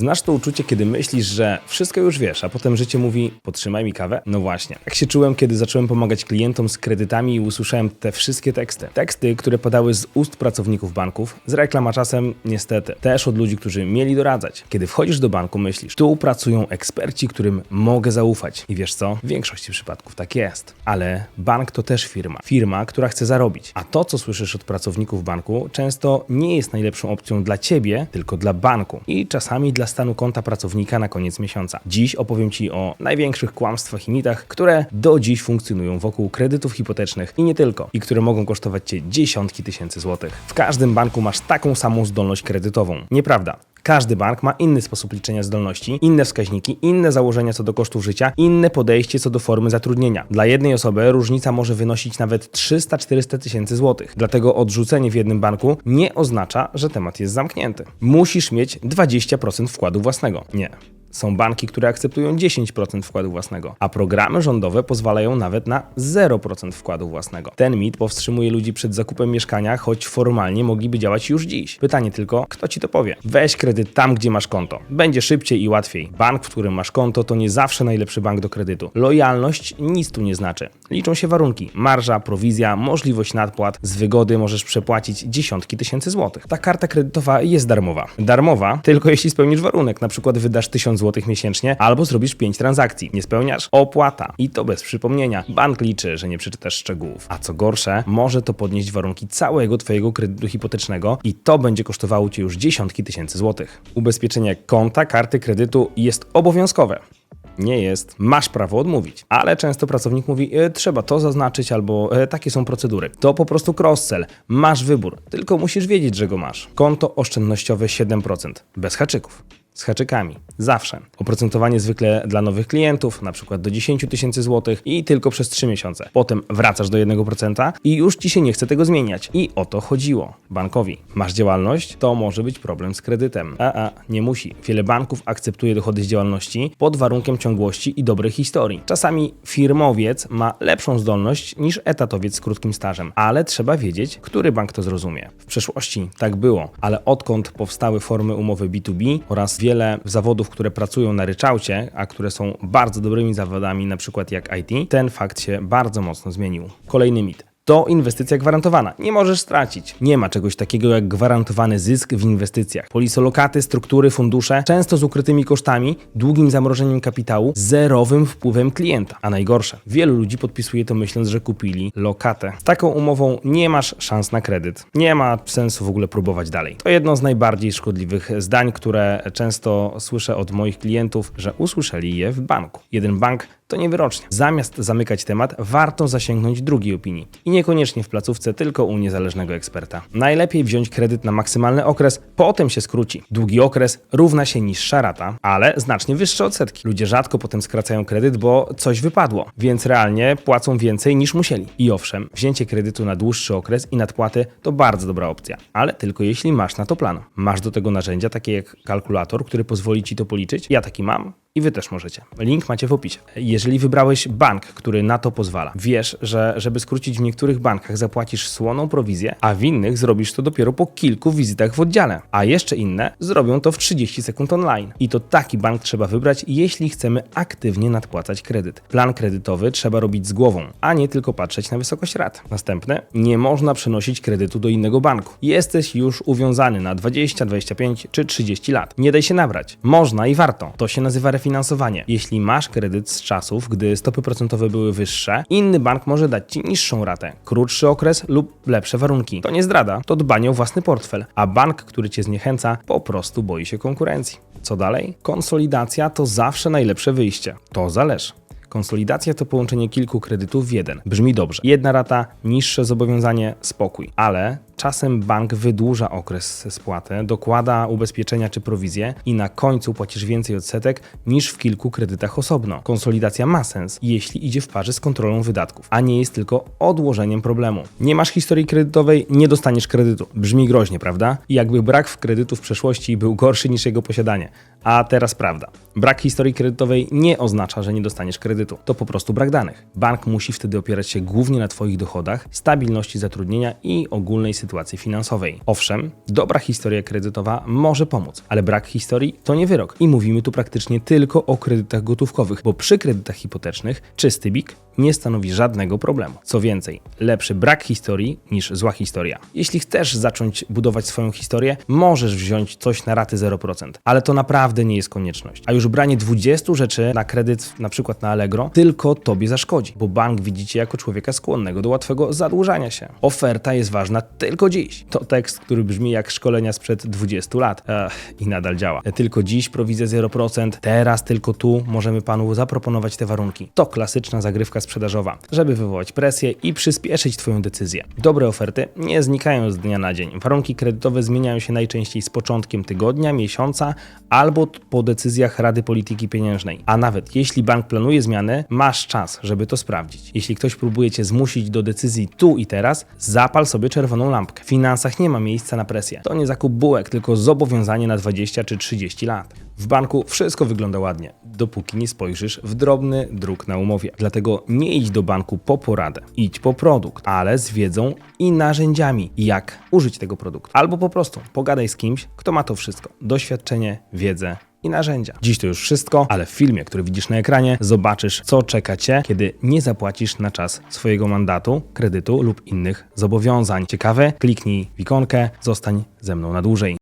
Znasz to uczucie, kiedy myślisz, że wszystko już wiesz, a potem życie mówi potrzymaj mi kawę? No właśnie. Jak się czułem, kiedy zacząłem pomagać klientom z kredytami i usłyszałem te wszystkie teksty. Teksty, które padały z ust pracowników banków, z reklam, a czasem niestety też od ludzi, którzy mieli doradzać. Kiedy wchodzisz do banku, myślisz, tu pracują eksperci, którym mogę zaufać. I wiesz co? W większości przypadków tak jest. Ale bank to też firma. Firma, która chce zarobić. A to, co słyszysz od pracowników banku, często nie jest najlepszą opcją dla ciebie, tylko dla banku. I czasami dla stanu konta pracownika na koniec miesiąca. Dziś opowiem Ci o największych kłamstwach i mitach, które do dziś funkcjonują wokół kredytów hipotecznych i nie tylko, i które mogą kosztować Cię dziesiątki tysięcy złotych. W każdym banku masz taką samą zdolność kredytową. Nieprawda. Każdy bank ma inny sposób liczenia zdolności, inne wskaźniki, inne założenia co do kosztów życia, inne podejście co do formy zatrudnienia. Dla jednej osoby różnica może wynosić nawet 300-400 tysięcy złotych. Dlatego odrzucenie w jednym banku nie oznacza, że temat jest zamknięty. Musisz mieć 20% wkładu własnego. Nie. Są banki, które akceptują 10% wkładu własnego, a programy rządowe pozwalają nawet na 0% wkładu własnego. Ten mit powstrzymuje ludzi przed zakupem mieszkania, choć formalnie mogliby działać już dziś. Pytanie tylko, kto ci to powie? Weź kredyt tam, gdzie masz konto. Będzie szybciej i łatwiej. Bank, w którym masz konto, to nie zawsze najlepszy bank do kredytu. Lojalność nic tu nie znaczy. Liczą się warunki: marża, prowizja, możliwość nadpłat. Z wygody możesz przepłacić dziesiątki tysięcy złotych. Ta karta kredytowa jest darmowa. Darmowa tylko jeśli spełnisz warunek, na przykład wydasz 1000 zł miesięcznie albo zrobisz 5 transakcji. Nie spełniasz? Opłata. I to bez przypomnienia. Bank liczy, że nie przeczytasz szczegółów. A co gorsze, może to podnieść warunki całego Twojego kredytu hipotecznego i to będzie kosztowało Cię już dziesiątki tysięcy złotych. Ubezpieczenie konta, karty kredytu jest obowiązkowe. Nie jest. Masz prawo odmówić. Ale często pracownik mówi, e, trzeba to zaznaczyć albo e, takie są procedury. To po prostu cross-sell. Masz wybór. Tylko musisz wiedzieć, że go masz. Konto oszczędnościowe 7%. Bez haczyków. Z haczykami. Zawsze. Oprocentowanie zwykle dla nowych klientów, na przykład do 10 tysięcy złotych i tylko przez 3 miesiące. Potem wracasz do 1% i już ci się nie chce tego zmieniać. I o to chodziło bankowi. Masz działalność? To może być problem z kredytem. A, a, nie musi. Wiele banków akceptuje dochody z działalności pod warunkiem ciągłości i dobrej historii. Czasami firmowiec ma lepszą zdolność niż etatowiec z krótkim stażem, ale trzeba wiedzieć, który bank to zrozumie. W przeszłości tak było, ale odkąd powstały formy umowy B2B oraz wiele zawodów, które pracują na ryczałcie, a które są bardzo dobrymi zawodami, na przykład jak IT, ten fakt się bardzo mocno zmienił. Kolejny mit. To inwestycja gwarantowana. Nie możesz stracić. Nie ma czegoś takiego jak gwarantowany zysk w inwestycjach. Polisolokaty, struktury, fundusze, często z ukrytymi kosztami, długim zamrożeniem kapitału, zerowym wpływem klienta. A najgorsze, wielu ludzi podpisuje to myśląc, że kupili lokatę. Z taką umową nie masz szans na kredyt. Nie ma sensu w ogóle próbować dalej. To jedno z najbardziej szkodliwych zdań, które często słyszę od moich klientów, że usłyszeli je w banku. Jeden bank to nie wyrocznie. Zamiast zamykać temat, warto zasięgnąć drugiej opinii. I niekoniecznie w placówce, tylko u niezależnego eksperta. Najlepiej wziąć kredyt na maksymalny okres, potem się skróci. Długi okres równa się niższa rata, ale znacznie wyższe odsetki. Ludzie rzadko potem skracają kredyt, bo coś wypadło, więc realnie płacą więcej niż musieli. I owszem, wzięcie kredytu na dłuższy okres i nadpłaty to bardzo dobra opcja, ale tylko jeśli masz na to plan. Masz do tego narzędzia, takie jak kalkulator, który pozwoli ci to policzyć. Ja taki mam. I wy też możecie. Link macie w opisie. Jeżeli wybrałeś bank, który na to pozwala, wiesz, że żeby skrócić w niektórych bankach zapłacisz słoną prowizję, a w innych zrobisz to dopiero po kilku wizytach w oddziale. A jeszcze inne zrobią to w 30 sekund online. I to taki bank trzeba wybrać, jeśli chcemy aktywnie nadpłacać kredyt. Plan kredytowy trzeba robić z głową, a nie tylko patrzeć na wysokość rat. Następne, nie można przenosić kredytu do innego banku. Jesteś już uwiązany na 20, 25 czy 30 lat. Nie daj się nabrać. Można i warto. To się nazywa refinansowanie. Jeśli masz kredyt z czasów, gdy stopy procentowe były wyższe, inny bank może dać ci niższą ratę, krótszy okres lub lepsze warunki. To nie zdrada, to dbanie o własny portfel, a bank, który cię zniechęca, po prostu boi się konkurencji. Co dalej? Konsolidacja to zawsze najlepsze wyjście. To zależy. Konsolidacja to połączenie kilku kredytów w jeden. Brzmi dobrze. Jedna rata, niższe zobowiązanie, spokój. Ale czasem bank wydłuża okres spłaty, dokłada ubezpieczenia czy prowizje i na końcu płacisz więcej odsetek niż w kilku kredytach osobno. Konsolidacja ma sens, jeśli idzie w parze z kontrolą wydatków, a nie jest tylko odłożeniem problemu. Nie masz historii kredytowej, nie dostaniesz kredytu. Brzmi groźnie, prawda? Jakby brak w kredytu w przeszłości był gorszy niż jego posiadanie. A teraz prawda. Brak historii kredytowej nie oznacza, że nie dostaniesz kredytu. To po prostu brak danych. Bank musi wtedy opierać się głównie na Twoich dochodach, stabilności zatrudnienia i ogólnej sytuacji finansowej. Owszem, dobra historia kredytowa może pomóc, ale brak historii to nie wyrok. I mówimy tu praktycznie tylko o kredytach gotówkowych, bo przy kredytach hipotecznych czysty BIK nie stanowi żadnego problemu. Co więcej, lepszy brak historii niż zła historia. Jeśli chcesz zacząć budować swoją historię, możesz wziąć coś na raty 0%, ale to naprawdę nie jest konieczność. A już branie 20 rzeczy na kredyt, na przykład na Allegro, tylko tobie zaszkodzi, bo bank widzi cię jako człowieka skłonnego do łatwego zadłużania się. Oferta jest ważna tylko dziś. To tekst, który brzmi jak szkolenia sprzed 20 lat Ech, i nadal działa. Tylko dziś prowizja 0%, teraz tylko tu możemy panu zaproponować te warunki. To klasyczna zagrywka sprzedażowa, żeby wywołać presję i przyspieszyć Twoją decyzję. Dobre oferty nie znikają z dnia na dzień. Warunki kredytowe zmieniają się najczęściej z początkiem tygodnia, miesiąca albo po decyzjach Rady Polityki Pieniężnej. A nawet jeśli bank planuje zmiany, masz czas, żeby to sprawdzić. Jeśli ktoś próbuje Cię zmusić do decyzji tu i teraz, zapal sobie czerwoną lampkę. W finansach nie ma miejsca na presję. To nie zakup bułek, tylko zobowiązanie na 20 czy 30 lat. W banku wszystko wygląda ładnie, dopóki nie spojrzysz w drobny druk na umowie. Dlatego nie idź do banku po poradę, idź po produkt, ale z wiedzą i narzędziami, jak użyć tego produktu. Albo po prostu pogadaj z kimś, kto ma to wszystko: doświadczenie, wiedzę i narzędzia. Dziś to już wszystko, ale w filmie, który widzisz na ekranie, zobaczysz, co czeka Cię, kiedy nie zapłacisz na czas swojego mandatu, kredytu lub innych zobowiązań. Ciekawe? Kliknij w ikonkę, zostań ze mną na dłużej.